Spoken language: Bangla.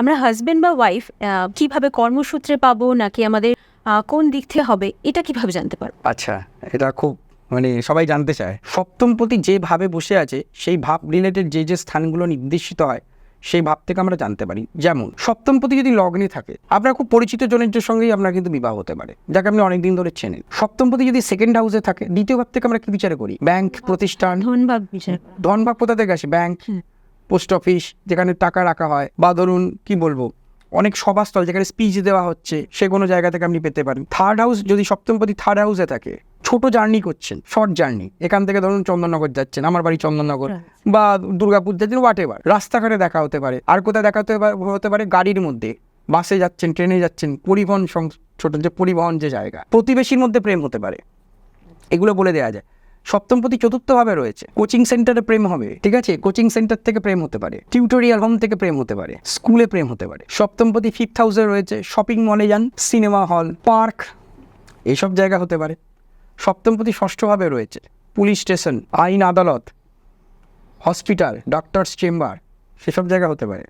আমরা হাজব্যান্ড বা ওয়াইফ কীভাবে কর্মসূত্রে পাবো নাকি আমাদের কোন দিক থেকে হবে এটা কীভাবে জানতে পারব? আচ্ছা এটা খুব মানে সবাই জানতে চায়। সপ্তমপতি যেভাবে বসে আছে সেই ভাব রিলেটেড যে যে স্থানগুলো নির্দেশিত হয় সেই ভাব থেকে আমরা জানতে পারি। যেমন সপ্তমপতি যদি লগ্নে থাকে আপনার খুব পরিচিত জনের সঙ্গেই আপনার কিন্তু বিবাহ হতে পারে যাকে আপনি অনেকদিন ধরে চেনেন। সপ্তমপতি যদি সেকেন্ড হাউসে থাকে দ্বিতীয় ভাব থেকে আমরা কি বিচার করি? ব্যাংক প্রতিষ্ঠান। ধন বা বিচার ধনভাগ কোথা থেকে আসে? ব্যাংক। পোস্ট অফিস যেখানে টাকা রাখা হয় বা ধরুন কি বলব অনেক সভাস্থল যেখানে স্পিচ দেওয়া হচ্ছে সে কোনো জায়গা থেকে আপনি পেতে পারেন। থার্ড হাউস যদি সপ্তমপতি থার্ড হাউসে থাকে ছোট জার্নি করছেন শর্ট জার্নি এখান থেকে ধরুন চন্দননগর যাচ্ছেন আমার বাড়ি চন্দননগর বা দুর্গাপুর যাচ্ছেন হোয়াট এভার রাস্তাঘাটে দেখা হতে পারে আর কোথায় দেখা হতে পারে হতে পারে গাড়ির মধ্যে বাসে যাচ্ছেন ট্রেনে যাচ্ছেন পরিবহন ছোট যে পরিবহন যে জায়গা প্রতিবেশীর মধ্যে প্রেম হতে পারে। এগুলো বলে দেওয়া যায়। সপ্তমপতি চতুর্থভাবে রয়েছে। কোচিং সেন্টারে প্রেম হবে, ঠিক আছে? কোচিং সেন্টার থেকে প্রেম হতে পারে, টিউটোরিয়াল হোম থেকে প্রেম হতে পারে, স্কুলে প্রেম হতে পারে। সপ্তমপতি ফিফথ হাউসে রয়েছে, শপিং মলে যান, সিনেমা হল, পার্ক এইসব জায়গা হতে পারে। সপ্তমপতি ষষ্ঠভাবে রয়েছে, পুলিশ স্টেশন, আইন আদালত, হসপিটাল, ডক্টরস চেম্বার, সেসব জায়গা হতে পারে।